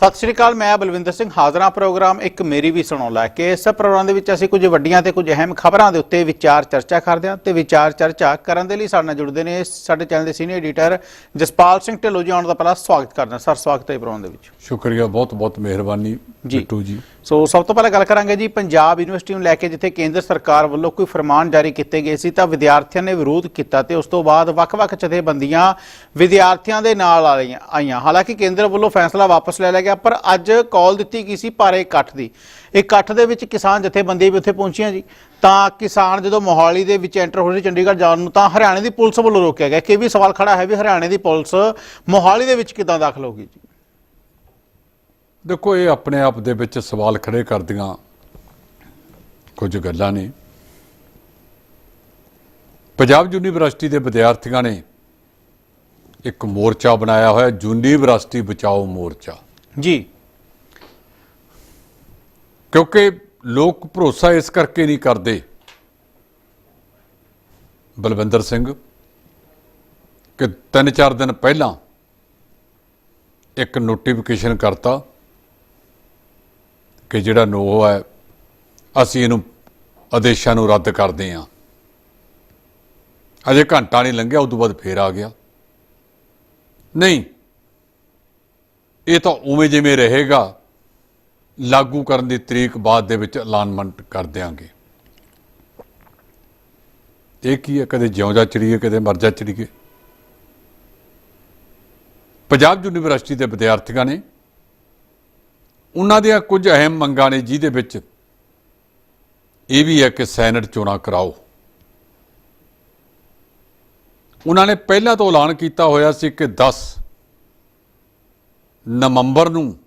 ਸਤਿ ਸ਼੍ਰੀ ਅਕਾਲ ਮੈਂ ਬਲਵਿੰਦਰ ਸਿੰਘ ਹਾਜ਼ਰਾਂ ਪ੍ਰੋਗਰਾਮ ਇੱਕ ਮੇਰੀ ਵੀ ਸੁਣੋ ਲੈ ਕੇ। ਇਸ ਪ੍ਰੋਗਰਾਮ ਦੇ ਵਿੱਚ ਅਸੀਂ ਕੁਝ ਵੱਡੀਆਂ ਤੇ ਕੁਝ ਅਹਿਮ ਖਬਰਾਂ ਦੇ ਉੱਤੇ ਵਿਚਾਰ ਚਰਚਾ ਕਰਦੇ ਹਾਂ ਤੇ ਵਿਚਾਰ ਚਰਚਾ ਕਰਨ ਦੇ ਲਈ ਸਾਡੇ ਨਾਲ ਜੁੜਦੇ ਨੇ ਸਾਡੇ ਚੈਨਲ ਦੇ ਸੀਨੀਅਰ ਐਡੀਟਰ ਜਸਪਾਲ ਸਿੰਘ ਢਿੱਲੋਂ ਜੀ ਆਉਣ ਦਾ ਪਹਿਲਾਂ ਸਵਾਗਤ ਕਰਦੇ ਸਰ ਸਵਾਗਤ ਹੈ ਪ੍ਰੋਗਰਾਮ ਦੇ ਵਿੱਚ। ਸ਼ੁਕਰੀਆ ਬਹੁਤ ਬਹੁਤ ਮਿਹਰਬਾਨੀ ਜੀ। ਬਿੱਟੂ ਜੀ। ਸੋ ਸਭ ਤੋਂ ਪਹਿਲਾਂ ਗੱਲ ਕਰਾਂਗੇ ਜੀ, ਪੰਜਾਬ ਯੂਨੀਵਰਸਿਟੀ ਨੂੰ ਲੈ ਕੇ ਜਿੱਥੇ ਕੇਂਦਰ ਸਰਕਾਰ ਵੱਲੋਂ ਕੋਈ ਫਰਮਾਨ ਜਾਰੀ ਕੀਤੇ ਗਏ ਸੀ, ਤਾਂ ਵਿਦਿਆਰਥੀਆਂ ਨੇ ਵਿਰੋਧ ਕੀਤਾ ਤੇ ਉਸ ਤੋਂ ਬਾਅਦ ਵੱਖ-ਵੱਖ ਜਥੇਬੰਦੀਆਂ ਵਿਦਿਆਰਥੀਆਂ ਦੇ ਨਾਲ ਆਈਆਂ ਆਈਆਂ। ਹਾਲਾਂਕਿ ਕੇਂਦਰ ਵੱਲੋਂ ਫੈਸਲਾ ਵਾਪਸ ਲੈ ਲਿਆ ਗਿਆ, ਪਰ ਅੱਜ ਕਾਲ ਦਿੱਤੀ ਗਈ ਸੀ ਭਾਰੇ ਇਕੱਠ ਦੀ। ਇਕੱਠ ਦੇ ਵਿੱਚ ਕਿਸਾਨ ਜਥੇਬੰਦੀਆਂ ਵੀ ਉੱਥੇ ਪਹੁੰਚੀਆਂ ਜੀ। ਤਾਂ ਕਿਸਾਨ ਜਦੋਂ ਮੋਹਾਲੀ ਦੇ ਵਿੱਚ ਐਂਟਰ ਹੋ ਰਹੇ ਚੰਡੀਗੜ੍ਹ ਜਾਣ ਨੂੰ, ਤਾਂ ਹਰਿਆਣੇ ਦੀ ਪੁਲਿਸ ਵੱਲੋਂ ਰੋਕਿਆ ਗਿਆ। ਕਿ ਇਹ ਵੀ ਸਵਾਲ ਖੜਾ ਹੈ ਵੀ ਹਰਿਆਣੇ ਦੀ ਪੁਲਿਸ ਮੋਹਾਲੀ ਦੇ ਵਿੱਚ ਕਿੱਦਾਂ ਦਾਖਲ ਹੋ ਗਈ ਜੀ? ਦੇਖੋ ਇਹ ਆਪਣੇ ਆਪ ਦੇ ਵਿੱਚ ਸਵਾਲ ਖੜੇ ਕਰਦੀਆਂ। ਕੁਝ ਗੱਲਾਂ ਨੇ। ਪੰਜਾਬ ਯੂਨੀਵਰਸਿਟੀ ਦੇ ਵਿਦਿਆਰਥੀਆਂ ਨੇ ਇੱਕ ਮੋਰਚਾ ਬਣਾਇਆ ਹੋਇਆ ਯੂਨੀਵਰਸਿਟੀ ਬਚਾਓ ਮੋਰਚਾ। ਜੀ। ਕਿਉਂਕਿ ਲੋਕ ਭਰੋਸਾ ਇਸ ਕਰਕੇ ਨਹੀਂ ਕਰਦੇ। ਬਲਵਿੰਦਰ ਸਿੰਘ ਕਿ ਤਿੰਨ ਚਾਰ ਦਿਨ ਪਹਿਲਾਂ ਇੱਕ ਨੋਟੀਫਿਕੇਸ਼ਨ ਕਰਤਾ ਕਿ ਜਿਹੜਾ ਨੋ ਹੈ, ਅਸੀਂ ਇਹਨੂੰ ਆਦੇਸ਼ਾਂ ਨੂੰ ਰੱਦ ਕਰਦੇ ਹਾਂ। ਅਜੇ ਘੰਟਾ ਨਹੀਂ ਲੰਘਿਆ, ਉਦੋਂ ਬਾਅਦ ਫੇਰ ਆ ਗਿਆ। ਨਹੀਂ, ਇਹ ਤਾਂ ਉਵੇਂ ਜਿਵੇਂ ਰਹੇਗਾ, ਲਾਗੂ ਕਰਨ ਦੀ ਤਰੀਕ ਬਾਅਦ ਦੇ ਵਿੱਚ ਐਲਾਨਮੈਂਟ ਕਰ ਦਿਆਂਗੇ। ਇਹ ਕੀ ਹੈ, ਕਦੇ ਜਿਉਂਦਾ ਚੜੀਏ ਕਦੇ ਮਰਜਾ ਚੜੀਏ ਪੰਜਾਬ ਯੂਨੀਵਰਸਿਟੀ ਦੇ ਵਿਦਿਆਰਥੀਆਂ ਨੇ ਉਹਨਾਂ ਦੀਆਂ ਕੁਝ ਅਹਿਮ ਮੰਗਾਂ ਨੇ ਜਿਹਦੇ ਵਿੱਚ ਇਹ ਵੀ ਹੈ ਕਿ ਸੈਨੇਟ ਚੋਣਾਂ ਕਰਾਓ। ਉਹਨਾਂ ਨੇ ਪਹਿਲਾਂ ਤੋਂ ਐਲਾਨ ਕੀਤਾ ਹੋਇਆ ਸੀ ਕਿ 10 ਨਵੰਬਰ ਨੂੰ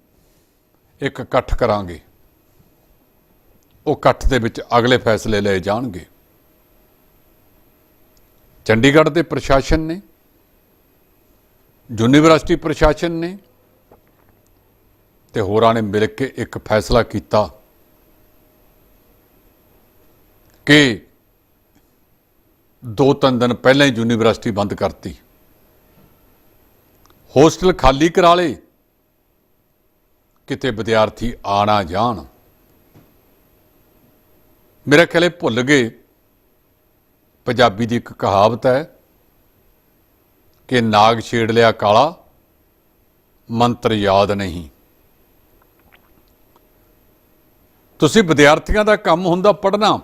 ਇੱਕ ਇਕੱਠ ਕਰਾਂਗੇ। ਉਹ ਇਕੱਠ ਦੇ ਵਿੱਚ ਅਗਲੇ ਫੈਸਲੇ ਲਏ ਜਾਣਗੇ। ਚੰਡੀਗੜ੍ਹ ਦੇ ਪ੍ਰਸ਼ਾਸਨ ਨੇ, ਯੂਨੀਵਰਸਿਟੀ ਪ੍ਰਸ਼ਾਸਨ ਨੇ ਤੇ ਹੋਰਾਂ ਨੇ ਮਿਲ ਕੇ ਇੱਕ ਫੈਸਲਾ ਕੀਤਾ ਕਿ ਦੋ ਤਿੰਨ ਦਿਨ ਪਹਿਲਾਂ ਹੀ ਯੂਨੀਵਰਸਿਟੀ ਬੰਦ ਕਰਤੀ। ਹੋਸਟਲ ਖਾਲੀ ਕਰਾ ਲਏ। ਕਿਤੇ ਵਿਦਿਆਰਥੀ ਆ ਨਾ ਜਾਣ। ਮੇਰਾ ਖਿਆਲੇ ਭੁੱਲ ਗਏ। ਪੰਜਾਬੀ ਦੀ ਇੱਕ ਕਹਾਵਤ ਹੈ ਕਿ ਨਾਗ ਛੇੜ ਲਿਆ ਕਾਲਾ, ਮੰਤਰ ਯਾਦ ਨਹੀਂ। ਤੁਸੀਂ ਵਿਦਿਆਰਥੀਆਂ ਦਾ ਕੰਮ ਹੁੰਦਾ ਪੜ੍ਹਨਾ,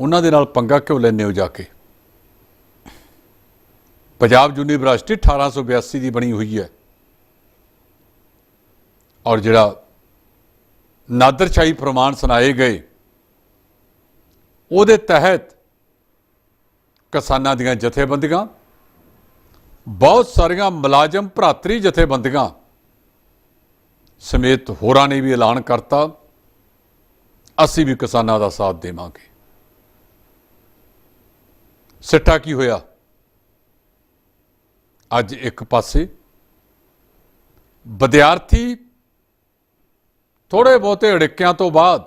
ਉਹਨਾਂ ਦੇ ਨਾਲ ਪੰਗਾ ਕਿਉਂ ਲੈਂਦੇ ਹੋ ਜਾ ਕੇ? ਪੰਜਾਬ ਯੂਨੀਵਰਸਿਟੀ 1882 ਦੀ ਬਣੀ ਹੋਈ ਹੈ। ਔਰ ਜਿਹੜਾ ਨਾਦਰਸ਼ਾਹੀ ਫਰਮਾਨ ਸੁਣਾਏ ਗਏ, ਉਹਦੇ ਤਹਿਤ ਕਿਸਾਨਾਂ ਦੀਆਂ ਜਥੇਬੰਦੀਆਂ, ਬਹੁਤ ਸਾਰੀਆਂ ਮੁਲਾਜ਼ਮ ਭਰਾਤਰੀ ਜਥੇਬੰਦੀਆਂ ਸਮੇਤ ਹੋਰਾਂ ਨੇ ਵੀ ਐਲਾਨ ਕਰਤਾ, ਅਸੀਂ ਵੀ ਕਿਸਾਨਾਂ ਦਾ ਸਾਥ ਦੇਵਾਂਗੇ। ਸਿੱਟਾ ਕੀ ਹੋਇਆ? ਅੱਜ ਇੱਕ ਪਾਸੇ ਵਿਦਿਆਰਥੀ ਥੋੜੇ ਬਹੁਤੇ ਅੜਿੱਕਿਆਂ ਤੋਂ ਬਾਅਦ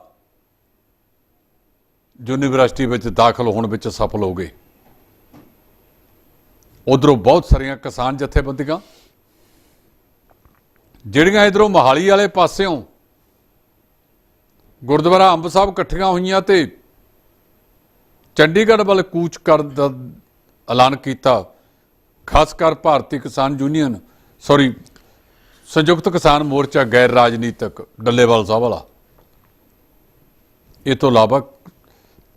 ਯੂਨੀਵਰਸਿਟੀ ਵਿੱਚ ਦਾਖਲ ਹੋਣ ਵਿੱਚ ਸਫਲ ਹੋ ਗਏ। ਉਧਰੋਂ ਬਹੁਤ ਸਾਰੀਆਂ ਕਿਸਾਨ ਜਥੇਬੰਦੀਆਂ ਜਿਹੜੀਆਂ ਇਧਰੋਂ ਮੋਹਾਲੀ ਵਾਲੇ ਪਾਸਿਓਂ ਗੁਰਦੁਆਰਾ ਅੰਬ ਸਾਹਿਬ ਇਕੱਠੀਆਂ ਹੋਈਆਂ ਤੇ ਚੰਡੀਗੜ੍ਹ ਵੱਲ ਕੂਚ ਕਰਨ ਦਾ ਐਲਾਨ ਕੀਤਾ, ਖਾਸ ਕਰ ਭਾਰਤੀ ਕਿਸਾਨ ਯੂਨੀਅਨ ਸੌਰੀ ਸੰਯੁਕਤ ਕਿਸਾਨ ਮੋਰਚਾ ਗੈਰ ਰਾਜਨੀਤਿਕ, ਡੱਲੇਵਾਲ ਸਾਹਿਬ ਵਾਲਾ। ਇਹ ਤੋਂ ਇਲਾਵਾ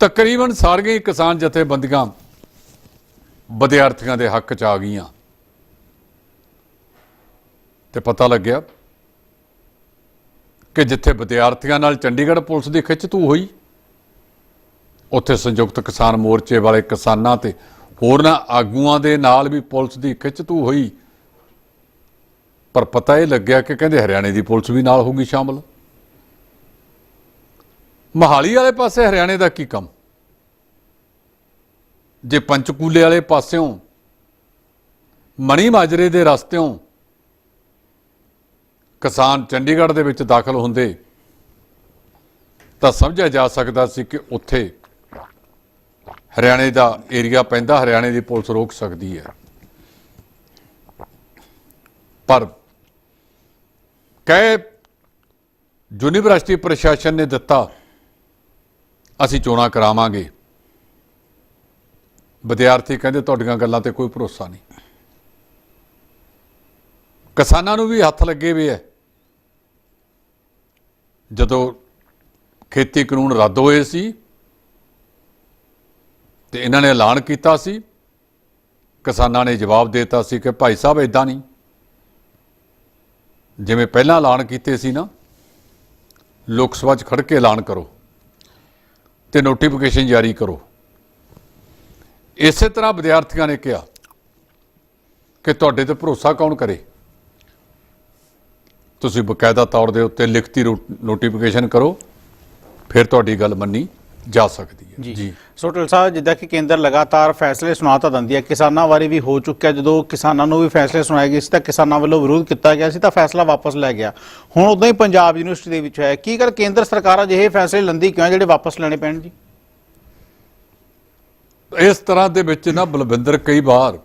ਤਕਰੀਬਨ ਸਾਰੀਆਂ ਹੀ ਕਿਸਾਨ ਜਥੇਬੰਦੀਆਂ ਵਿਦਿਆਰਥੀਆਂ ਦੇ ਹੱਕ 'ਚ ਆ ਗਈਆਂ। ਤੇ ਪਤਾ ਲੱਗਿਆ ਕਿ ਜਿੱਥੇ ਵਿਦਿਆਰਥੀਆਂ ਨਾਲ ਚੰਡੀਗੜ੍ਹ ਪੁਲਿਸ ਦੀ ਖਿੱਚਤੂ ਹੋਈ, ਉੱਥੇ ਸੰਯੁਕਤ ਕਿਸਾਨ ਮੋਰਚੇ ਵਾਲੇ ਕਿਸਾਨਾਂ ਤੇ ਹੋਰਨਾਂ ਆਗੂਆਂ ਦੇ ਨਾਲ ਵੀ ਪੁਲਿਸ ਦੀ ਖਿੱਚਤੂ ਹੋਈ। ਪਰ ਪਤਾ ਇਹ ਲੱਗਿਆ ਕਿ ਕਹਿੰਦੇ ਹਰਿਆਣੇ ਦੀ ਪੁਲਿਸ ਵੀ ਨਾਲ ਹੋਊਗੀ ਸ਼ਾਮਲ। ਮਹਾਲੀ ਵਾਲੇ ਪਾਸੇ ਹਰਿਆਣੇ ਦਾ ਕੀ ਕੰਮ? ਜੇ ਪੰਚਕੂਲੇ ਵਾਲੇ ਪਾਸਿਓਂ ਮਣੀ ਮਾਜਰੇ ਦੇ ਰਸਤਿਓਂ ਕਿਸਾਨ ਚੰਡੀਗੜ੍ਹ ਦੇ ਵਿੱਚ ਦਾਖਲ ਹੁੰਦੇ ਤਾਂ ਸਮਝਿਆ ਜਾ ਸਕਦਾ ਸੀ ਕਿ ਉੱਥੇ ਹਰਿਆਣੇ ਦਾ ਏਰੀਆ ਪੈਂਦਾ, ਹਰਿਆਣੇ ਦੀ ਪੁਲਿਸ ਰੋਕ ਸਕਦੀ ਹੈ। ਪਰ ਕਹੇ ਯੂਨੀਵਰਸਿਟੀ ਪ੍ਰਸ਼ਾਸਨ ਨੇ ਦਿੱਤਾ, ਅਸੀਂ ਚੋਣਾਂ ਕਰਾਵਾਂਗੇ। ਵਿਦਿਆਰਥੀ ਕਹਿੰਦੇ ਤੁਹਾਡੀਆਂ ਗੱਲਾਂ ਤੇ ਕੋਈ ਭਰੋਸਾ ਨਹੀਂ। ਕਿਸਾਨਾਂ ਨੂੰ ਵੀ ਹੱਥ ਲੱਗੇ ਹੋਏ ਐ ਜਦੋਂ ਖੇਤੀ ਕਾਨੂੰਨ ਰੱਦ ਹੋਏ ਸੀ ਤੇ ਇਹਨਾਂ ਨੇ ਐਲਾਨ ਕੀਤਾ ਸੀ, ਕਿਸਾਨਾਂ ਨੇ ਜਵਾਬ ਦਿੱਤਾ ਸੀ ਕਿ ਭਾਈ ਸਾਹਿਬ ਇਦਾਂ ਨਹੀਂ। ਜਿਵੇਂ ਪਹਿਲਾਂ ਐਲਾਨ ਕੀਤੇ ਸੀ ਨਾ, ਲੋਕ ਸਭਾ 'ਚ ਖੜ ਕੇ ਐਲਾਨ ਕਰੋ ਤੇ ਨੋਟੀਫਿਕੇਸ਼ਨ ਜਾਰੀ ਕਰੋ। ਇਸੇ ਤਰ੍ਹਾਂ ਵਿਦਿਆਰਥੀਆਂ ਨੇ ਕਿਹਾ ਕਿ ਤੁਹਾਡੇ ਤੇ ਭਰੋਸਾ ਕੌਣ ਕਰੇ? ਤੁਸੀਂ ਬਕਾਇਦਾ ਤੌਰ ਦੇ ਉੱਤੇ ਲਿਖਤੀ ਨੋਟੀਫਿਕੇਸ਼ਨ ਕਰੋ ਫਿਰ ਤੁਹਾਡੀ ਗੱਲ ਮੰਨੀ ਜਾ ਸਕਦੀ ਹੈ। ਜੀ। ਸੋ ਢਿੱਲ ਸਾਹਿਬ ਜਿੱਦਾਂ ਕਿ ਕੇਂਦਰ ਲਗਾਤਾਰ ਫੈਸਲੇ ਸੁਣਾ ਤਾਂ ਦਿੰਦੀ ਹੈ ਕਿਸਾਨਾਂ ਬਾਰੇ ਵੀ ਹੋ ਚੁੱਕਿਆ ਜਦੋਂ ਕਿਸਾਨਾਂ ਨੂੰ ਵੀ ਫੈਸਲੇ ਸੁਣਾਏ ਗਏ ਸੀ ਤਾਂ ਕਿਸਾਨਾਂ ਵੱਲੋਂ ਵਿਰੋਧ ਕੀਤਾ ਗਿਆ ਸੀ ਤਾਂ ਫੈਸਲਾ ਵਾਪਸ ਲੈ ਗਿਆ। ਹੁਣ ਉਦਾਂ ਹੀ ਪੰਜਾਬ ਯੂਨੀਵਰਸਿਟੀ ਦੇ ਵਿੱਚ ਹੈ। ਕੀ ਕਰ ਕੇਂਦਰ ਸਰਕਾਰ ਅਜਿਹੇ ਫੈਸਲੇ ਲੰਦੀ ਕਿਉਂ ਜਿਹੜੇ ਵਾਪਸ ਲੈਣੇ ਪੈਣ ਜੀ? ਇਸ ਤਰ੍ਹਾਂ ਦੇ ਵਿੱਚ ਨਾ ਬਲਵਿੰਦਰ ਕਈ ਵਾਰ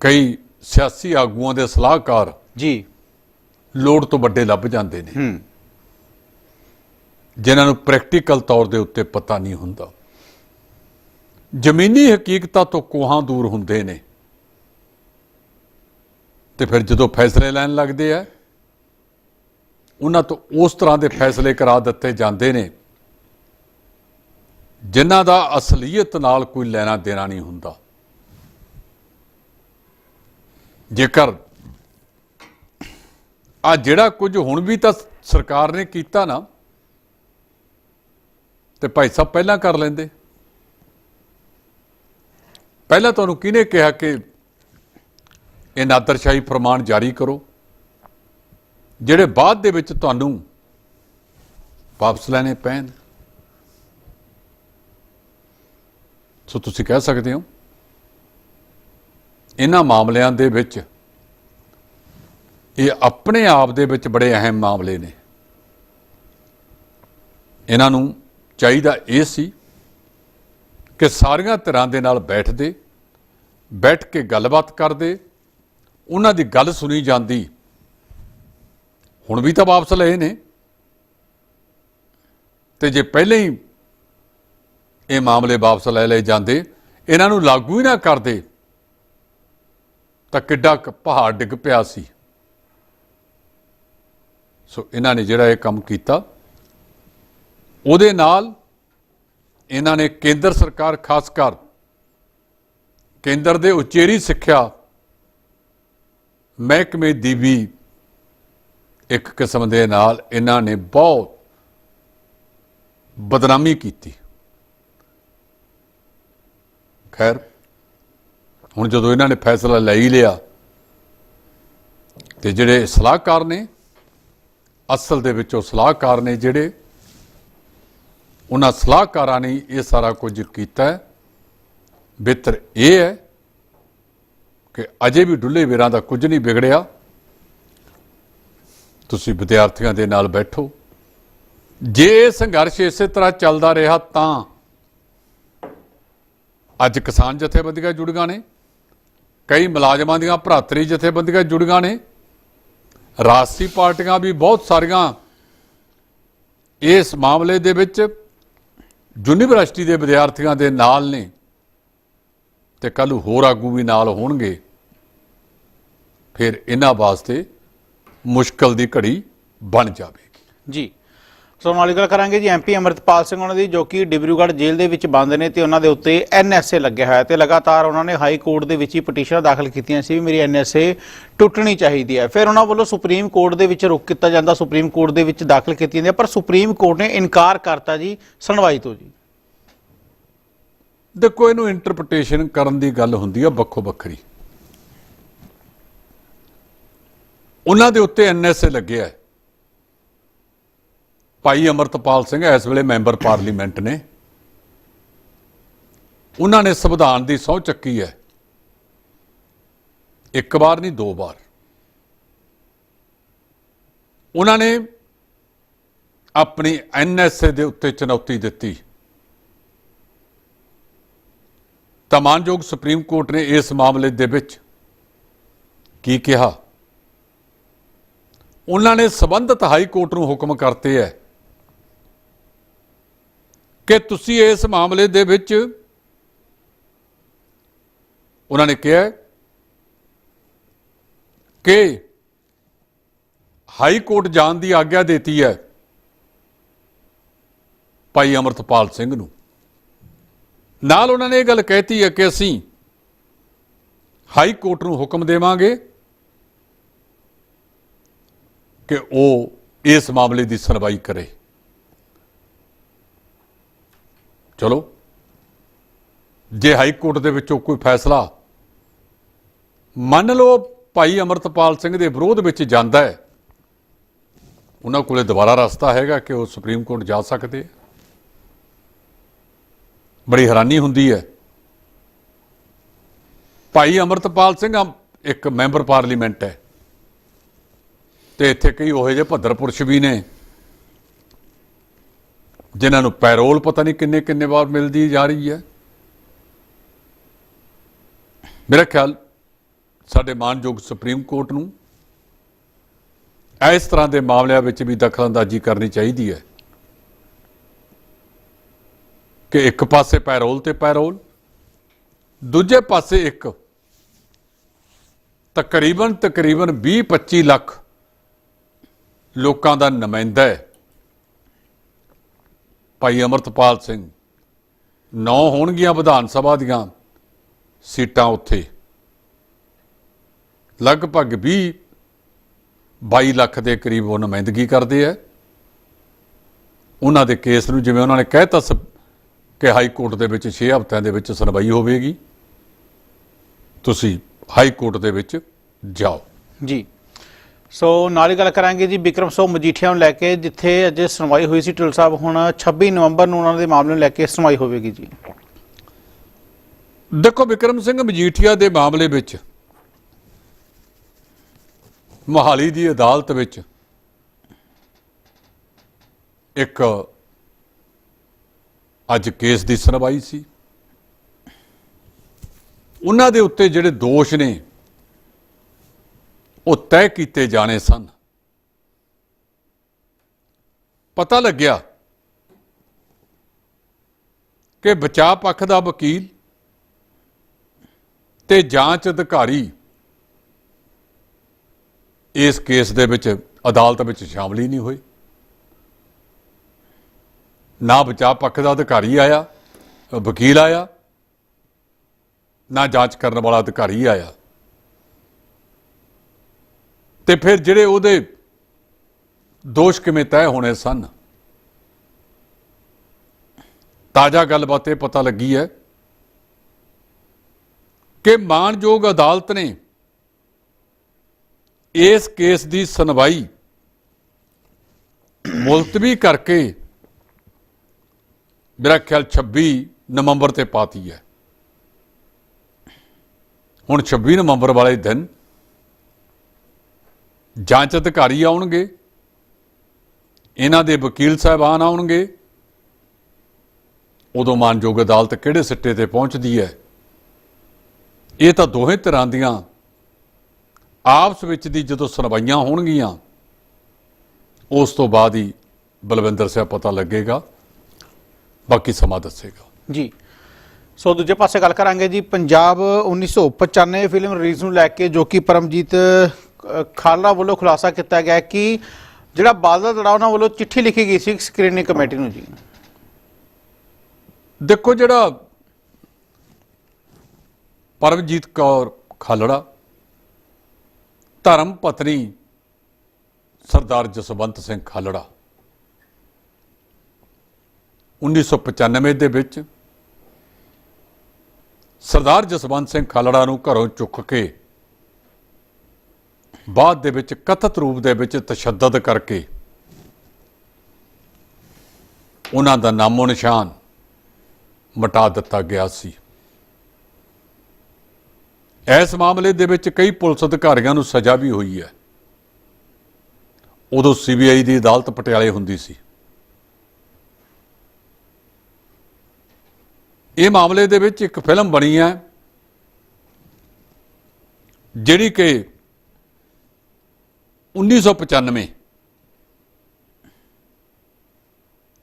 ਕਈ ਸਿਆਸੀ ਆਗੂਆਂ ਦੇ ਸਲਾਹਕਾਰ ਜੀ। ਲੋੜ ਤੋਂ ਵੱਡੇ ਲੱਭ ਜਾਂਦੇ ਨੇ। ਹੂੰ। ਜਿਨ੍ਹਾਂ ਨੂੰ ਪ੍ਰੈਕਟੀਕਲ ਤੌਰ ਦੇ ਉੱਤੇ ਪਤਾ ਨਹੀਂ ਹੁੰਦਾ। ਜ਼ਮੀਨੀ ਹਕੀਕਤਾਂ ਤੋਂ ਕੋਹਾਂ ਦੂਰ ਹੁੰਦੇ ਨੇ। ਤੇ ਫਿਰ ਜਦੋਂ ਫੈਸਲੇ ਲੈਣ ਲੱਗਦੇ ਆ ਉਹਨਾਂ ਤੋਂ ਉਸ ਤਰ੍ਹਾਂ ਦੇ ਫੈਸਲੇ ਕਰਾ ਦਿੱਤੇ ਜਾਂਦੇ ਨੇ ਜਿਨ੍ਹਾਂ ਦਾ ਅਸਲੀਅਤ ਨਾਲ ਕੋਈ ਲੈਣਾ ਦੇਣਾ ਨਹੀਂ ਹੁੰਦਾ। ਜੇਕਰ ਆ ਜਿਹੜਾ ਕੁਝ ਹੁਣ ਵੀ ਤਾਂ ਸਰਕਾਰ ਨੇ ਕੀਤਾ ਨਾ, ਤੇ ਭਾਈ ਸਾਹਿਬ ਪਹਿਲਾਂ ਕਰ ਲੈਂਦੇ। ਪਹਿਲਾਂ ਤੁਹਾਨੂੰ ਕਿਹਨੇ ਕਿਹਾ ਕਿ ਇਹ ਨਾਦਰਸ਼ਾਹੀ ਫਰਮਾਨ ਜਾਰੀ ਕਰੋ, ਜਿਹੜੇ ਬਾਅਦ ਦੇ ਵਿੱਚ ਤੁਹਾਨੂੰ ਵਾਪਸ ਲੈਣੇ ਪੈਣ? ਸੋ ਤੁਸੀਂ ਕਹਿ ਸਕਦੇ ਹੋ ਇਹਨਾਂ ਮਾਮਲਿਆਂ ਦੇ ਵਿੱਚ, ਇਹ ਆਪਣੇ ਆਪ ਦੇ ਵਿੱਚ ਬੜੇ ਅਹਿਮ ਮਾਮਲੇ ਨੇ। ਇਹਨਾਂ ਨੂੰ ਚਾਹੀਦਾ ਇਹ ਸੀ ਕਿ ਸਾਰੀਆਂ ਧਿਰਾਂ ਦੇ ਨਾਲ ਬੈਠਦੇ, ਬੈਠ ਕੇ ਗੱਲਬਾਤ ਕਰਦੇ, ਉਹਨਾਂ ਦੀ ਗੱਲ ਸੁਣੀ ਜਾਂਦੀ। ਹੁਣ ਵੀ ਤਾਂ ਵਾਪਸ ਲਏ ਨੇ। ਤੇ ਜੇ ਪਹਿਲੇ ਹੀ ਇਹ ਮਾਮਲੇ ਵਾਪਸ ਲੈ ਲਏ ਜਾਂਦੇ, ਇਹਨਾਂ ਨੂੰ ਲਾਗੂ ਹੀ ਨਾ ਕਰਦੇ ਤਾਂ ਕਿੱਡਾ ਕੁ ਪਹਾੜ ਡਿੱਗ ਪਿਆ ਸੀ। ਸੋ ਇਹਨਾਂ ਨੇ ਜਿਹੜਾ ਇਹ ਕੰਮ ਕੀਤਾ, ਉਹਦੇ ਨਾਲ ਇਹਨਾਂ ਨੇ ਕੇਂਦਰ ਸਰਕਾਰ ਖਾਸ ਕਰ ਕੇਂਦਰ ਦੇ ਉਚੇਰੀ ਸਿੱਖਿਆ ਮਹਿਕਮੇ ਦੀ ਵੀ ਇੱਕ ਕਿਸਮ ਦੇ ਨਾਲ ਇਹਨਾਂ ਨੇ ਬਹੁਤ ਬਦਨਾਮੀ ਕੀਤੀ। ਖੈਰ ਹੁਣ ਜਦੋਂ ਇਹਨਾਂ ਨੇ ਫੈਸਲਾ ਲੈ ਹੀ ਲਿਆ ਤੇ ਜਿਹੜੇ ਸਲਾਹਕਾਰ ਨੇ, ਅਸਲ ਦੇ ਵਿੱਚ ਉਹ ਸਲਾਹਕਾਰ ਨੇ ਜਿਹੜੇ, ਉਹਨਾਂ ਸਲਾਹਕਾਰਾਂ ਨੇ ਇਹ ਸਾਰਾ ਕੁਝ ਕੀਤਾ ਹੈ। ਬਿਹਤਰ ਇਹ ਹੈ ਕਿ ਅਜੇ ਵੀ ਡੁੱਲੇ ਵੀਰਾਂ ਦਾ ਕੁਝ ਨਹੀਂ ਵਿਗੜਿਆ। ਤੁਸੀਂ ਵਿਦਿਆਰਥੀਆਂ ਦੇ ਨਾਲ ਬੈਠੋ। ਜੇ ਇਹ ਸੰਘਰਸ਼ ਇਸੇ ਤਰ੍ਹਾਂ ਚੱਲਦਾ ਰਿਹਾ ਤਾਂ ਅੱਜ ਕਿਸਾਨ ਜਥੇਬੰਦੀਆਂ ਜੁੜ ਜੁੜੀਆਂ ਨੇ। ਕਈ ਮੁਲਾਜ਼ਮਾਂ ਦੀਆਂ ਭਰਾਤਰੀ ਜਥੇਬੰਦੀਆਂ ਜੁੜੀਆਂ ਨੇ। ਰਾਸ਼ਟਰੀ ਪਾਰਟੀਆਂ ਵੀ ਬਹੁਤ ਸਾਰੀਆਂ ਇਸ ਮਾਮਲੇ ਦੇ ਵਿੱਚ ਯੂਨੀਵਰਸਿਟੀ ਦੇ ਵਿਦਿਆਰਥੀਆਂ ਦੇ ਨਾਲ ਨੇ ਤੇ ਕੱਲ ਹੋਰ ਆਗੂ ਵੀ ਨਾਲ ਹੋਣਗੇ। ਫਿਰ ਇਹਨਾਂ ਵਾਸਤੇ ਮੁਸ਼ਕਲ ਦੀ ਘੜੀ ਬਣ ਜਾਵੇਗੀ। ਜੀ। ਸੋ ਨਾਲ ਹੀ ਗੱਲ ਕਰਾਂਗੇ ਜੀ ਐਮਪੀ ਅਮਰਤਪਾਲ ਸਿੰਘ ਉਹਨਾਂ ਦੀ ਜੋ ਕਿ ਡਿਬਰੂਗੜ੍ਹ ਜੇਲ੍ਹ ਦੇ ਵਿੱਚ ਬੰਦ ਨੇ ਤੇ ਉਹਨਾਂ ਦੇ ਉੱਤੇ ਐਨਐਸਏ ਲੱਗਿਆ ਹੋਇਆ ਤੇ ਲਗਾਤਾਰ ਉਹਨਾਂ ਨੇ ਹਾਈ ਕੋਰਟ ਦੇ ਵਿੱਚ ਹੀ ਪਟੀਸ਼ਨਾਂ ਦਾਖਲ ਕੀਤੀਆਂ ਸੀ ਵੀ ਮੇਰੀ ਐਨਐਸਏ ਟੁੱਟਣੀ ਚਾਹੀਦੀ ਹੈ। ਫਿਰ ਉਹਨਾਂ ਵੱਲੋਂ ਸੁਪਰੀਮ ਕੋਰਟ ਦੇ ਵਿੱਚ ਰੁਕ ਕੀਤਾ ਜਾਂਦਾ, ਸੁਪਰੀਮ ਕੋਰਟ ਦੇ ਵਿੱਚ ਦਾਖਲ ਕੀਤੀ ਜਾਂਦੀ ਪਰ ਸੁਪਰੀਮ ਕੋਰਟ ਨੇ ਇਨਕਾਰ ਕਰਤਾ ਜੀ ਸੁਣਵਾਈ ਤੋਂ ਜੀ। ਦੇਖੋ, ਇਹਨੂੰ ਇੰਟਰਪ੍ਰੀਟੇਸ਼ਨ ਕਰਨ ਦੀ ਗੱਲ ਹੁੰਦੀ ਆ ਵੱਖੋ ਵੱਖਰੀ। ਉਹਨਾਂ ਦੇ ਉੱਤੇ ਐਨਐਸਏ ਲੱਗਿਆ ਹੈ। ਭਾਈ ਅਮਰਤਪਾਲ ਸਿੰਘ ਇਸ ਵੇਲੇ ਮੈਂਬਰ ਪਾਰਲੀਮੈਂਟ ਨੇ। ਉਹਨਾਂ ਨੇ ਸੰਵਿਧਾਨ ਦੀ ਸਹੁੰ ਚੱਕੀ ਹੈ। ਇੱਕ ਵਾਰ ਨਹੀਂ, ਦੋ ਵਾਰ। ਉਹਨਾਂ ਨੇ ਆਪਣੀ ਐਨਐਸਏ ਦੇ ਉੱਤੇ ਚੁਣੌਤੀ ਦਿੱਤੀ। ਤਾਂ ਮਾਨਯੋਗ ਸੁਪਰੀਮ ਕੋਰਟ ਨੇ ਇਸ ਮਾਮਲੇ ਦੇ ਵਿੱਚ ਕੀ ਕਿਹਾ? ਉਹਨਾਂ ਨੇ ਸਬੰਧਤ ਹਾਈ ਕੋਰਟ ਨੂੰ ਹੁਕਮ ਕਰਤੇ ਹੈ ਕਿ ਤੁਸੀਂ ਇਸ ਮਾਮਲੇ ਦੇ ਵਿੱਚ ਉਹਨਾਂ ਨੇ ਕਿਹਾ ਕਿ ਹਾਈ ਕੋਰਟ ਜਾਣ ਦੀ ਆਗਿਆ ਦਿੱਤੀ ਹੈ ਭਾਈ ਅਮਰਤਪਾਲ ਸਿੰਘ ਨੂੰ। ਨਾਲ ਉਹਨਾਂ ਨੇ ਇਹ ਗੱਲ ਕਹਿਤੀ ਹੈ ਕਿ ਅਸੀਂ ਹਾਈ ਕੋਰਟ ਨੂੰ ਹੁਕਮ ਦੇਵਾਂਗੇ ਕਿ ਉਹ ਇਸ ਮਾਮਲੇ ਦੀ ਸੁਣਵਾਈ ਕਰੇ। ਚਲੋ। ਜੇ ਹਾਈ ਕੋਰਟ ਦੇ ਵਿੱਚੋਂ ਕੋਈ ਫੈਸਲਾ ਮੰਨ ਲਓ ਭਾਈ ਅਮਰਤਪਾਲ ਸਿੰਘ ਦੇ ਵਿਰੋਧ ਵਿੱਚ ਜਾਂਦਾ ਹੈ, ਉਹਨਾਂ ਕੋਲੇ ਦੁਬਾਰਾ ਰਸਤਾ ਹੈਗਾ ਕਿ ਉਹ ਸੁਪਰੀਮ ਕੋਰਟ ਜਾ ਸਕਦੇ ਬੜੀ ਹੈਰਾਨੀ ਹੁੰਦੀ ਹੈ। ਭਾਈ ਅਮਰਤਪਾਲ ਸਿੰਘ ਇੱਕ ਮੈਂਬਰ ਪਾਰਲੀਮੈਂਟ ਹੈ ਤੇ ਇੱਥੇ ਕਈ ਉਹੋ ਜਿਹੇ ਭੱਦਰ ਪੁਰਸ਼ ਵੀ ਨੇ। ਜਿਨ੍ਹਾਂ ਨੂੰ ਪੈਰੋਲ ਪਤਾ ਨਹੀਂ ਕਿੰਨੇ ਕਿੰਨੇ ਵਾਰ ਮਿਲਦੀ ਜਾ ਰਹੀ ਹੈ। ਮੇਰਾ ਖਿਆਲ ਸਾਡੇ ਮਾਨਯੋਗ ਸੁਪਰੀਮ ਕੋਰਟ ਨੂੰ ਇਸ ਤਰ੍ਹਾਂ ਦੇ ਮਾਮਲਿਆਂ ਵਿੱਚ ਵੀ ਦਖਲਅੰਦਾਜ਼ੀ ਕਰਨੀ ਚਾਹੀਦੀ ਹੈ ਕਿ ਇੱਕ ਪਾਸੇ ਪੈਰੋਲ ਤੇ ਪੈਰੋਲ, ਦੂਜੇ ਪਾਸੇ ਇੱਕ ਤਕਰੀਬਨ ਤਕਰੀਬਨ 20-25 ਲੱਖ ਲੋਕਾਂ ਦਾ ਨੁਮਾਇੰਦਾ ਹੈ। ਭਾਈ ਅਮਰਤਪਾਲ ਸਿੰਘ। ਨੌ ਹੋਣਗੀਆਂ ਵਿਧਾਨ ਸਭਾ ਦੀਆਂ ਸੀਟਾਂ ਉੱਥੇ। ਲਗਭਗ 20 22 ਲੱਖ ਦੇ ਕਰੀਬ ਉਹ ਨੁਮਾਇੰਦਗੀ ਕਰਦੇ ਆ। ਉਹਨਾਂ ਦੇ ਕੇਸ ਨੂੰ ਜਿਵੇਂ ਉਹਨਾਂ ਨੇ ਕਹਿਤਾ ਸ ਕਿ ਹਾਈ ਕੋਰਟ ਦੇ ਵਿੱਚ 6 ਹਫ਼ਤਿਆਂ ਦੇ ਵਿੱਚ ਸੁਣਵਾਈ ਹੋਵੇਗੀ। ਤੁਸੀਂ ਹਾਈ ਕੋਰਟ ਦੇ ਵਿੱਚ ਜਾਓ। ਜੀ। ਸੋ ਨਾਲ ਹੀ ਗੱਲ ਕਰਾਂਗੇ ਜੀ, ਵਿਕਰਮ, ਸੋ ਮਜੀਠੀਆ ਨੂੰ ਲੈ ਕੇ ਜਿੱਥੇ ਅੱਜ ਸੁਣਵਾਈ ਹੋਈ ਸੀ ਢਿੱਲ ਸਾਹਿਬ, ਹੁਣ 26 ਨਵੰਬਰ ਨੂੰ ਉਹਨਾਂ ਦੇ ਮਾਮਲੇ ਨੂੰ ਲੈ ਕੇ ਸੁਣਵਾਈ ਹੋਵੇਗੀ ਜੀ। ਦੇਖੋ ਵਿਕਰਮ ਸਿੰਘ, ਮਜੀਠੀਆ ਦੇ ਮਾਮਲੇ ਵਿੱਚ, ਮੋਹਾਲੀ ਦੀ ਅਦਾਲਤ ਵਿੱਚ ਇੱਕ ਅੱਜ ਕੇਸ ਦੀ ਸੁਣਵਾਈ ਸੀ। ਉਹਨਾਂ ਦੇ ਉੱਤੇ ਜਿਹੜੇ ਦੋਸ਼ ਨੇ ਉਹ ਤੈਅ ਕੀਤੇ ਜਾਣੇ ਸਨ। ਪਤਾ ਲੱਗਿਆ ਕਿ ਬਚਾਅ ਪੱਖ ਦਾ ਵਕੀਲ ਤੇ ਜਾਂਚ ਅਧਿਕਾਰੀ ਇਸ ਕੇਸ ਦੇ ਵਿੱਚ ਅਦਾਲਤ ਵਿੱਚ ਸ਼ਾਮਲ ਹੀ ਨਹੀਂ ਹੋਏ। ਨਾ ਬਚਾਅ ਪੱਖ ਦਾ ਅਧਿਕਾਰੀ ਆਇਆ, ਵਕੀਲ ਆਇਆ, ਨਾ ਜਾਂਚ ਕਰਨ ਵਾਲਾ ਅਧਿਕਾਰੀ ਆਇਆ। ਤੇ ਫਿਰ ਜਿਹੜੇ ਉਹਦੇ ਦੋਸ਼ ਕਿਵੇਂ ਤੈਅ ਹੋਣੇ ਸਨ? ਤਾਜ਼ਾ ਗੱਲਬਾਤ ਇਹ ਪਤਾ ਲੱਗੀ ਹੈ ਕਿ ਮਾਨਯੋਗ ਅਦਾਲਤ ਨੇ ਇਸ ਕੇਸ ਦੀ ਸੁਣਵਾਈ ਮੁਲਤਵੀ ਕਰਕੇ ਮੇਰਾ ਖਿਆਲ 26 ਨਵੰਬਰ ਤੇ ਪਾਤੀ ਹੈ। ਹੁਣ 26 ਨਵੰਬਰ ਵਾਲੇ ਦਿਨ ਜਾਂਚ ਅਧਿਕਾਰੀ ਆਉਣਗੇ, ਇਹਨਾਂ ਦੇ ਵਕੀਲ ਸਾਹਿਬਾਨ ਆਉਣਗੇ, ਉਦੋਂ ਮਾਨਯੋਗ ਅਦਾਲਤ ਕਿਹੜੇ ਸਿੱਟੇ ਤੇ ਪਹੁੰਚਦੀ ਹੈ? ਇਹ ਤਾਂ ਦੋਹੇ ਤਰ੍ਹਾਂ ਦੀਆਂ ਆਪਸ ਵਿੱਚ ਦੀ ਜਦੋਂ ਸੁਣਵਾਈਆਂ ਹੋਣਗੀਆਂ, ਉਸ ਤੋਂ ਬਾਅਦ ਹੀ ਬਲਵਿੰਦਰ ਸਿੰਘ ਪਤਾ ਲੱਗੇਗਾ, ਬਾਕੀ ਸਮਾਂ ਦੱਸੇਗਾ। ਜੀ। ਸੋ ਦੂਜੇ ਪਾਸੇ ਗੱਲ ਕਰਾਂਗੇ ਜੀ, ਪੰਜਾਬ 1995 ਫਿਲਮ ਰਿਲੀਜ਼ ਨੂੰ ਲੈ ਕੇ ਜੋ ਕਿ ਪਰਮਜੀਤ ਖਾਲੜਾ ਵੱਲੋਂ ਖੁਲਾਸਾ ਕੀਤਾ ਗਿਆ ਕਿ ਜਿਹੜਾ ਬਾਦਲ ਦੜਾ ਉਹਨਾਂ ਵੱਲੋਂ ਚਿੱਠੀ ਲਿਖੀ ਗਈ ਸੀ ਸਕਰੀਨਿੰਗ ਕਮੇਟੀ ਨੂੰ ਜੀ। ਦੇਖੋ ਜਿਹੜਾ ਪਰਮਜੀਤ ਕੌਰ ਖਾਲੜਾ, ਧਰਮ ਪਤਨੀ ਸਰਦਾਰ ਜਸਵੰਤ ਸਿੰਘ ਖਾਲੜਾ 1995 ਦੇ ਵਿੱਚ ਸਰਦਾਰ ਜਸਵੰਤ ਸਿੰਘ ਖਾਲੜਾ ਨੂੰ ਘਰੋਂ ਚੁੱਕ ਕੇ ਬਾਅਦ ਦੇ ਵਿੱਚ ਕਥਿਤ ਰੂਪ ਦੇ ਵਿੱਚ ਤਸ਼ੱਦਦ ਕਰਕੇ ਉਹਨਾਂ ਦਾ ਨਾਮੋ ਨਿਸ਼ਾਨ ਮਟਾ ਦਿੱਤਾ ਗਿਆ ਸੀ। ਇਸ ਮਾਮਲੇ ਦੇ ਵਿੱਚ ਕਈ ਪੁਲਿਸ ਅਧਿਕਾਰੀਆਂ ਨੂੰ ਸਜ਼ਾ ਵੀ ਹੋਈ ਹੈ। ਉਦੋਂ ਸੀਬੀਆਈ ਦੀ ਅਦਾਲਤ ਪਟਿਆਲੇ ਹੁੰਦੀ ਸੀ। ਇਹ ਮਾਮਲੇ ਦੇ ਵਿੱਚ ਇੱਕ ਫਿਲਮ ਬਣੀ ਹੈ, ਜਿਹੜੀ ਕਿ 1995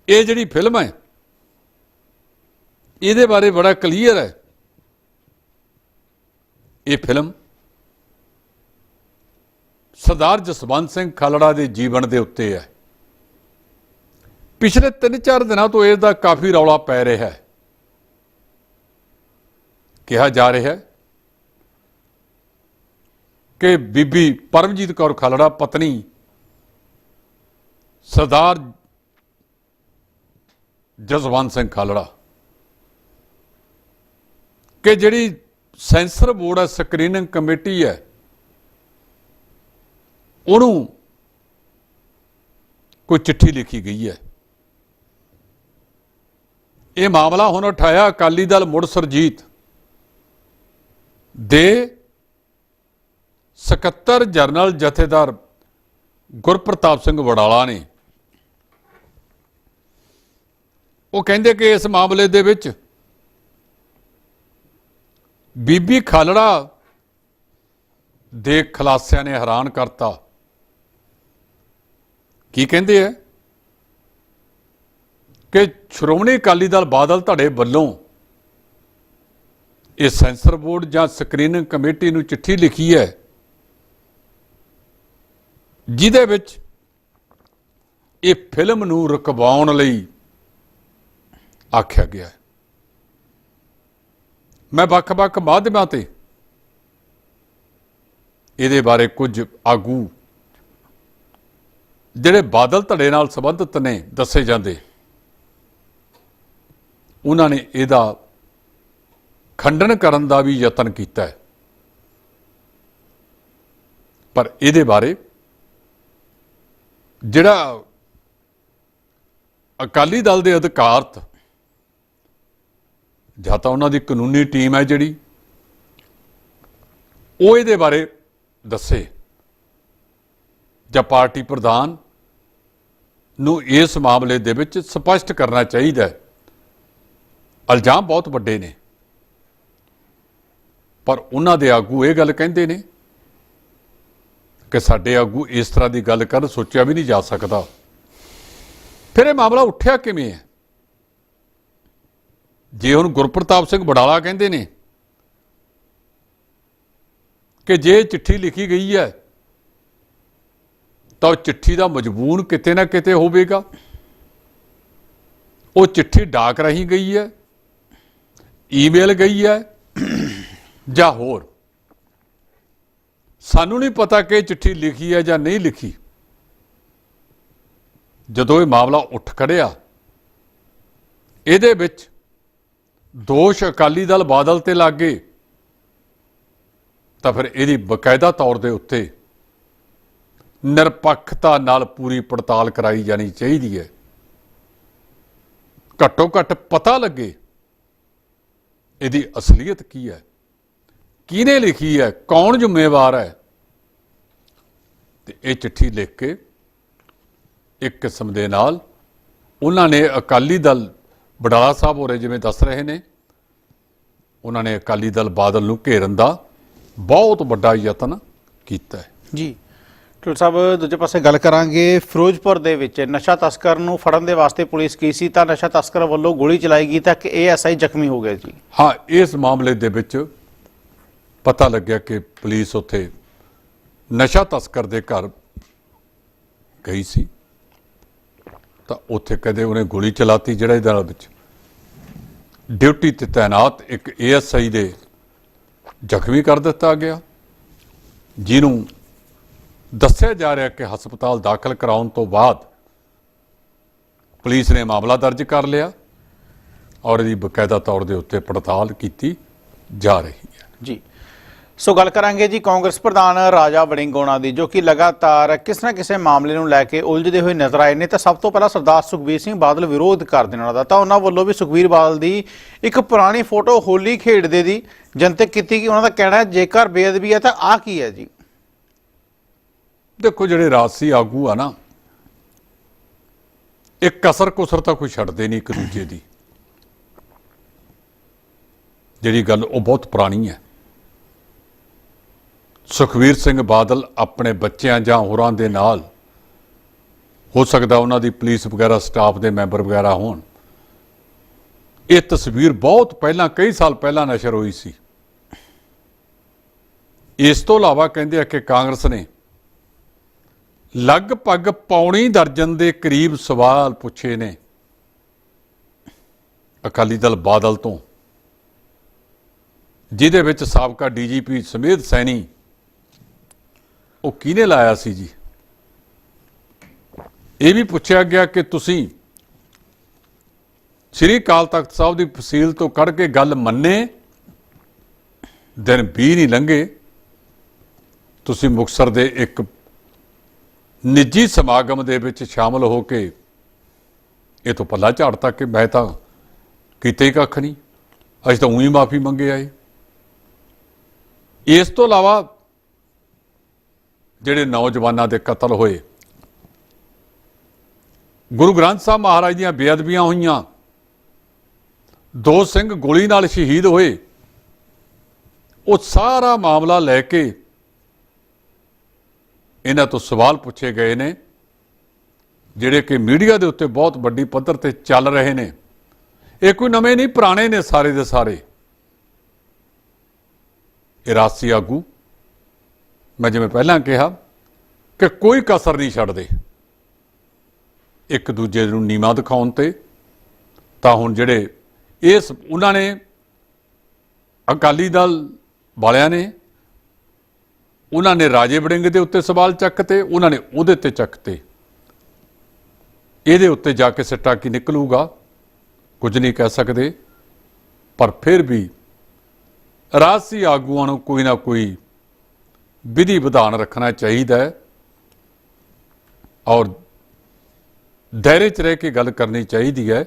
ਇਹ ਜਿਹੜੀ ਫਿਲਮ ਹੈ, ਇਹਦੇ ਬਾਰੇ ਬੜਾ ਕਲੀਅਰ ਹੈ। ਇਹ ਫਿਲਮ ਸਰਦਾਰ ਜਸਵੰਤ ਸਿੰਘ ਖਾਲੜਾ ਦੇ ਜੀਵਨ ਦੇ ਉੱਤੇ ਹੈ। ਪਿਛਲੇ 3-4 ਦਿਨਾਂ ਤੋਂ ਇਸ ਦਾ ਕਾਫੀ ਰੌਲਾ ਪੈ ਰਿਹਾ ਹੈ। ਕਿਹਾ ਜਾ ਰਿਹਾ ਹੈ ਕਿ ਬੀਬੀ ਪਰਮਜੀਤ ਕੌਰ ਖਾਲੜਾ, ਪਤਨੀ ਸਰਦਾਰ ਜਸਵੰਤ ਸਿੰਘ ਖਾਲੜਾ, ਕਿ ਜਿਹੜੀ ਸੈਂਸਰ ਬੋਰਡ ਹੈ, ਸਕਰੀਨਿੰਗ ਕਮੇਟੀ ਹੈ, ਉਹਨੂੰ ਕੋਈ ਚਿੱਠੀ ਲਿਖੀ ਗਈ ਹੈ। ਇਹ ਮਾਮਲਾ ਹੁਣ ਉਠਾਇਆ ਅਕਾਲੀ ਦਲ ਮੁੜ ਸਰਜੀਤ ਦੇ ਸਕੱਤਰ ਜਨਰਲ ਜਥੇਦਾਰ ਗੁਰਪ੍ਰਤਾਪ ਸਿੰਘ ਵੜਾਲਾ ਨੇ ਉਹ ਕਹਿੰਦੇ ਕਿ ਇਸ ਮਾਮਲੇ ਦੇ ਵਿੱਚ ਬੀਬੀ ਖਾਲੜਾ ਦੇ ਖਲਾਸਿਆਂ ਨੇ ਹੈਰਾਨ ਕਰਤਾ। ਕੀ ਕਹਿੰਦੇ ਆ ਕਿ ਸ਼੍ਰੋਮਣੀ ਅਕਾਲੀ ਦਲ ਬਾਦਲ ਧੜੇ ਵੱਲੋਂ ਇਹ ਸੈਂਸਰ ਬੋਰਡ ਜਾਂ ਸਕਰੀਨਿੰਗ ਕਮੇਟੀ ਨੂੰ ਚਿੱਠੀ ਲਿਖੀ ਹੈ ਜਿਹਦੇ ਵਿੱਚ ਇਹ ਫਿਲਮ ਨੂੰ ਰੁਕਵਾਉਣ ਲਈ ਆਖਿਆ ਗਿਆ ਹੈ। ਮੈਂ ਵੱਖ-ਵੱਖ ਮਾਧਿਅਮਾਂ ਤੇ ਇਹਦੇ ਬਾਰੇ ਕੁਝ ਆਗੂ ਜਿਹੜੇ ਬਾਦਲ ਧੜੇ ਨਾਲ ਸੰਬੰਧਿਤ ਨੇ ਦੱਸੇ ਜਾਂਦੇ, ਉਹਨਾਂ ਨੇ ਇਹਦਾ ਖੰਡਨ ਕਰਨ ਦਾ ਵੀ ਯਤਨ ਕੀਤਾ ਹੈ। ਪਰ ਇਹਦੇ ਬਾਰੇ ਜਿਹੜਾ ਅਕਾਲੀ ਦਲ ਦੇ ਅਧਿਕਾਰਤ ਜਾਂ ਤਾਂ ਉਹਨਾਂ ਦੀ ਕਾਨੂੰਨੀ ਟੀਮ ਹੈ ਜਿਹੜੀ, ਉਹ ਇਹਦੇ ਬਾਰੇ ਦੱਸੇ। ਜਾਂ ਪਾਰਟੀ ਪ੍ਰਧਾਨ ਨੂੰ ਇਸ ਮਾਮਲੇ ਦੇ ਵਿੱਚ ਸਪਸ਼ਟ ਕਰਨਾ ਚਾਹੀਦਾ ਹੈ। ਇਲਜ਼ਾਮ ਬਹੁਤ ਵੱਡੇ ਨੇ। ਪਰ ਉਹਨਾਂ ਦੇ ਆਗੂ ਇਹ ਗੱਲ ਕਹਿੰਦੇ ਨੇ ਕਿ ਸਾਡੇ ਆਗੂ ਇਸ ਤਰ੍ਹਾਂ ਦੀ ਗੱਲ ਕਰਨ ਸੋਚਿਆ ਵੀ ਨਹੀਂ ਜਾ ਸਕਦਾ। ਫਿਰ ਇਹ ਮਾਮਲਾ ਉੱਠਿਆ ਕਿਵੇਂ ਹੈ? ਜੇ ਹੁਣ ਗੁਰਪ੍ਰਤਾਪ ਸਿੰਘ ਬਡਾਲਾ ਕਹਿੰਦੇ ਨੇ ਕਿ ਜੇ ਇਹ ਚਿੱਠੀ ਲਿਖੀ ਗਈ ਹੈ, ਤਾਂ ਉਹ ਚਿੱਠੀ ਦਾ ਮਜਬੂਨ ਕਿਤੇ ਨਾ ਕਿਤੇ ਹੋਵੇਗਾ। ਉਹ ਚਿੱਠੀ ਡਾਕ ਰਹੀ ਗਈ ਹੈ, ਈਮੇਲ ਗਈ ਹੈ ਜਾਂ ਹੋਰ। ਸਾਨੂੰ ਨਹੀਂ ਪਤਾ ਕਿ ਇਹ ਚਿੱਠੀ ਲਿਖੀ ਹੈ ਜਾਂ ਨਹੀਂ ਲਿਖੀ। ਜਦੋਂ ਇਹ ਮਾਮਲਾ ਉੱਠ ਖੜਿਆ, ਇਹਦੇ ਵਿੱਚ ਦੋਸ਼ ਅਕਾਲੀ ਦਲ ਬਾਦਲ ਤੇ ਲੱਗੇ ਤਾਂ ਫਿਰ ਇਹਦੀ ਬਕਾਇਦਾ ਤੌਰ ਦੇ ਉੱਤੇ ਨਿਰਪੱਖਤਾ ਨਾਲ ਪੂਰੀ ਪੜਤਾਲ ਕਰਾਈ ਜਾਣੀ ਚਾਹੀਦੀ ਹੈ। ਘੱਟੋ ਘੱਟ ਪਤਾ ਲੱਗੇ ਇਹਦੀ ਅਸਲੀਅਤ ਕੀ ਹੈ। ਕਿਹਨੇ ਲਿਖੀ ਹੈ? ਕੌਣ ਜ਼ਿੰਮੇਵਾਰ ਹੈ? ਤੇ ਇਹ ਚਿੱਠੀ ਲਿਖ ਕੇ ਇੱਕ ਕਿਸਮ ਦੇ ਨਾਲ ਉਹਨਾਂ ਨੇ ਅਕਾਲੀ ਦਲ ਬਡਾਲਾ ਸਾਹਿਬ ਹੋਰੇ ਜਿਵੇਂ ਦੱਸ ਰਹੇ ਨੇ ਉਹਨਾਂ ਨੇ ਅਕਾਲੀ ਦਲ ਬਾਦਲ ਨੂੰ ਘੇਰਨ ਦਾ ਬਹੁਤ ਵੱਡਾ ਯਤਨ ਕੀਤਾ ਹੈ। ਜੀ। ਟੁੱਲ ਸਾਹਿਬ ਦੂਜੇ ਪਾਸੇ ਗੱਲ ਕਰਾਂਗੇ ਫਿਰੋਜ਼ਪੁਰ ਦੇ ਵਿੱਚ ਨਸ਼ਾ ਤਸਕਰ ਨੂੰ ਫੜਨ ਦੇ ਵਾਸਤੇ ਪੁਲਿਸ ਕੀ ਸੀ? ਤਾਂ ਨਸ਼ਾ ਤਸਕਰ ਵੱਲੋਂ ਗੋਲੀ ਚਲਾਈ ਗਈ ਤਾਂ ਕਿ ਏਐਸਆਈ ਜ਼ਖਮੀ ਹੋ ਗਿਆ ਜੀ। ਹਾਂ ਇਸ ਮਾਮਲੇ ਦੇ ਵਿੱਚ ਪਤਾ ਲੱਗਿਆ ਕਿ ਪੁਲਿਸ ਉੱਥੇ ਨਸ਼ਾ ਤਸਕਰ ਦੇ ਘਰ ਗਈ ਸੀ। ਤਾਂ ਉੱਥੇ ਕਦੇ ਉਹਨੇ ਗੋਲੀ ਚਲਾਤੀ ਜਿਹੜਾ ਇਹਦੇ ਨਾਲ ਵਿੱਚ। ਡਿਊਟੀ ਤੇ ਤਾਇਨਾਤ ਇੱਕ ਏਐਸਆਈ ਦੇ ਜ਼ਖਮੀ ਕਰ ਦਿੱਤਾ ਗਿਆ। ਜਿਹਨੂੰ ਦੱਸਿਆ ਜਾ ਰਿਹਾ ਕਿ ਹਸਪਤਾਲ ਦਾਖਲ ਕਰਾਉਣ ਤੋਂ ਬਾਅਦ ਪੁਲਿਸ ਨੇ ਮਾਮਲਾ ਦਰਜ ਕਰ ਲਿਆ ਔਰ ਇਹਦੀ ਬਕਾਇਦਾ ਤੌਰ ਦੇ ਉੱਤੇ ਪੜਤਾਲ ਕੀਤੀ ਜਾ ਰਹੀ ਹੈ। ਜੀ। ਸੋ ਗੱਲ ਕਰਾਂਗੇ ਜੀ ਕਾਂਗਰਸ ਪ੍ਰਧਾਨ ਰਾਜਾ ਵੜਿੰਗੋਣਾ ਦੀ, ਜੋ ਕਿ ਲਗਾਤਾਰ ਕਿਸ ਨਾ ਕਿਸੇ ਮਾਮਲੇ ਨੂੰ ਲੈ ਕੇ ਉਲਝਦੇ ਹੋਏ ਨਜ਼ਰ ਆਏ ਨੇ। ਤਾਂ ਸਭ ਤੋਂ ਪਹਿਲਾਂ ਸਰਦਾਰ ਸੁਖਬੀਰ ਸਿੰਘ ਬਾਦਲ ਵਿਰੋਧ ਕਰਦੇ ਨੇ ਉਹਨਾਂ ਦਾ ਤਾਂ ਉਹਨਾਂ ਵੱਲੋਂ ਵੀ ਸੁਖਬੀਰ ਬਾਦਲ ਦੀ ਇੱਕ ਪੁਰਾਣੀ ਫੋਟੋ ਹੋਲੀ ਖੇਡਦੇ ਦੀ ਜਨਤਕ ਕੀਤੀ ਕਿ ਉਹਨਾਂ ਦਾ ਕਹਿਣਾ ਹੈ, ਜੇਕਰ ਬੇਅਦਬੀ ਹੈ ਤਾਂ ਆ ਕੀ ਹੈ ਜੀ? ਦੇਖੋ, ਜਿਹੜੇ ਰਾਜਸੀ ਆਗੂ ਆ ਨਾ, ਇੱਕ ਕਸਰ ਕੁਸਰ ਤਾਂ ਕੋਈ ਛੱਡਦੇ ਨਹੀਂ ਇੱਕ ਦੂਜੇ ਦੀ। ਜਿਹੜੀ ਗੱਲ ਉਹ ਬਹੁਤ ਪੁਰਾਣੀ ਹੈ। ਸੁਖਵੀਰ ਸਿੰਘ ਬਾਦਲ ਆਪਣੇ ਬੱਚਿਆਂ ਜਾਂ ਹੋਰਾਂ ਦੇ ਨਾਲ ਹੋ ਸਕਦਾ ਉਹਨਾਂ ਦੀ ਪੁਲਿਸ ਵਗੈਰਾ, ਸਟਾਫ ਦੇ ਮੈਂਬਰ ਵਗੈਰਾ ਹੋਣ। ਇਹ ਤਸਵੀਰ ਬਹੁਤ ਪਹਿਲਾਂ, ਕਈ ਸਾਲ ਪਹਿਲਾਂ ਨਸ਼ਰ ਹੋਈ ਸੀ। ਇਸ ਤੋਂ ਇਲਾਵਾ ਕਹਿੰਦੇ ਆ ਕਿ ਕਾਂਗਰਸ ਨੇ ਲਗਭਗ ਪੌਣੀ ਦਰਜਨ ਦੇ ਕਰੀਬ ਸਵਾਲ ਪੁੱਛੇ ਨੇ ਅਕਾਲੀ ਦਲ ਬਾਦਲ ਤੋਂ, ਜਿਹਦੇ ਵਿੱਚ ਸਾਬਕਾ ਡੀਜੀਪੀ ਸਮੇਤ ਸੈਣੀ ਉਹ ਕਿਹਨੇ ਲਾਇਆ ਸੀ ਜੀ? ਇਹ ਵੀ ਪੁੱਛਿਆ ਗਿਆ ਕਿ ਤੁਸੀਂ ਸ੍ਰੀ ਅਕਾਲ ਤਖਤ ਸਾਹਿਬ ਦੀ ਫਸੀਲ ਤੋਂ ਕੱਢ ਕੇ ਗੱਲ ਮੰਨੇ, ਦਿਨ 20 ਨਹੀਂ ਲੰਘੇ, ਤੁਸੀਂ ਮੁਕਸਰ ਦੇ ਇੱਕ ਨਿੱਜੀ ਸਮਾਗਮ ਦੇ ਵਿੱਚ ਸ਼ਾਮਲ ਹੋ ਕੇ ਇਹ ਤੋਂ ਪੱਲਾ ਝਾੜਤਾ ਕਿ ਮੈਂ ਤਾਂ ਕੀਤੇ ਹੀ ਕੱਖ ਨਹੀਂ। ਅਸੀਂ ਤਾਂ ਉਹੀ ਮਾਫੀ ਮੰਗੇ ਆਏ। ਇਸ ਤੋਂ ਇਲਾਵਾ ਜਿਹੜੇ ਨੌਜਵਾਨਾਂ ਦੇ ਕਤਲ ਹੋਏ। ਗੁਰੂ ਗ੍ਰੰਥ ਸਾਹਿਬ ਮਹਾਰਾਜ ਦੀਆਂ ਬੇਅਦਬੀਆਂ ਹੋਈਆਂ। ਦੋ ਸਿੰਘ ਗੋਲੀ ਨਾਲ ਸ਼ਹੀਦ ਹੋਏ। ਉਹ ਸਾਰਾ ਮਾਮਲਾ ਲੈ ਕੇ ਇਹਨਾਂ ਤੋਂ ਸਵਾਲ ਪੁੱਛੇ ਗਏ ਨੇ, ਜਿਹੜੇ ਕਿ ਮੀਡੀਆ ਦੇ ਉੱਤੇ ਬਹੁਤ ਵੱਡੀ ਪੱਧਰ ਤੇ ਚੱਲ ਰਹੇ ਨੇ। ਇਹ ਕੋਈ ਨਵੇਂ ਨਹੀਂ, ਪੁਰਾਣੇ ਨੇ ਸਾਰੇ ਦੇ ਸਾਰੇ। ਇਹ ਰਾਸੀ ਆਗੂ ਮੈਂ ਜਿਵੇਂ ਪਹਿਲਾਂ ਕਿਹਾ ਕਿ ਕੋਈ ਕਸਰ ਨਹੀਂ ਛੱਡਦੇ। ਇੱਕ ਦੂਜੇ ਨੂੰ ਨੀਵਾ ਦਿਖਾਉਣ ਤੇ ਤਾਂ ਹੁਣ ਜਿਹੜੇ ਇਸ ਉਹਨਾਂ ਨੇ ਅਕਾਲੀ ਦਲ ਵਾਲਿਆਂ ਨੇ, ਉਹਨਾਂ ਨੇ ਰਾਜੇ ਵੜਿੰਗ ਦੇ ਉੱਤੇ ਸਵਾਲ ਚੱਕਤੇ, ਉਹਨਾਂ ਨੇ ਉਹਦੇ ਤੇ ਚੱਕਤੇ। ਇਹਦੇ ਉੱਤੇ ਜਾ ਕੇ ਸਿੱਟਾ ਕੀ ਨਿਕਲੂਗਾ? ਕੁਝ ਨਹੀਂ ਕਹਿ ਸਕਦੇ। ਪਰ ਫਿਰ ਵੀ ਰਾਜਸੀ ਆਗੂਆਂ ਨੂੰ ਕੋਈ ਨਾ ਕੋਈ ਵਿਧੀ ਵਿਧਾਨ ਰੱਖਣਾ ਚਾਹੀਦਾ ਹੈ ਔਰ ਦਾਇਰੇ 'ਚ ਰਹਿ ਕੇ ਗੱਲ ਕਰਨੀ ਚਾਹੀਦੀ ਹੈ,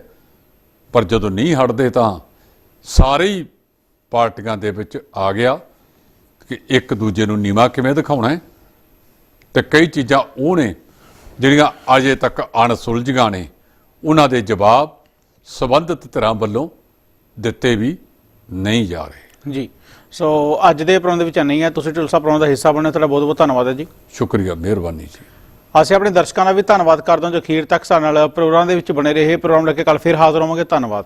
ਪਰ ਜਦੋਂ ਨਹੀਂ ਹਟਦੇ ਤਾਂ ਸਾਰੇ ਪਾਰਟੀਆਂ ਦੇ ਵਿੱਚ ਆ ਗਿਆ ਕਿ ਇੱਕ ਦੂਜੇ ਨੂੰ ਨੀਵਾ ਕਿਵੇਂ ਦਿਖਾਉਣਾ ਹੈ। ਤੇ ਕਈ ਚੀਜ਼ਾਂ ਉਹ ਨੇ ਜਿਹੜੀਆਂ ਅਜੇ ਤੱਕ ਅਣਸੁਲਝੀਆਂ ਨੇ, ਉਹਨਾਂ ਦੇ ਜਵਾਬ ਸਬੰਧਤ ਧਿਰਾਂ ਵੱਲੋਂ ਦਿੱਤੇ ਵੀ ਨਹੀਂ ਜਾ ਰਹੇ। ਜੀ। ਸੋ ਅੱਜ ਦੇ ਪ੍ਰੋਗਰਾਮ ਦੇ ਵਿੱਚ ਨਹੀਂ ਹੈ ਤੁਸੀਂ ਢਿਲਸਾ ਪ੍ਰੋਗਰਾਮ ਦਾ ਹਿੱਸਾ ਬਣੇ ਤੁਹਾਡਾ ਬਹੁਤ ਬਹੁਤ ਧੰਨਵਾਦ ਹੈ ਜੀ। ਸ਼ੁਕਰੀਆ ਮਿਹਰਬਾਨੀ ਜੀ। ਅਸੀਂ ਆਪਣੇ ਦਰਸ਼ਕਾਂ ਦਾ ਵੀ ਧੰਨਵਾਦ ਕਰਦੇ ਹਾਂ ਜੋ ਅਖੀਰ ਤੱਕ ਸਾਡੇ ਨਾਲ ਪ੍ਰੋਗਰਾਮ ਦੇ ਵਿੱਚ ਬਣੇ ਰਹੇ। ਪ੍ਰੋਗਰਾਮ ਲੈ ਕੇ ਕੱਲ ਫਿਰ ਹਾਜ਼ਰ ਹੋਵਾਂਗੇ। ਧੰਨਵਾਦ।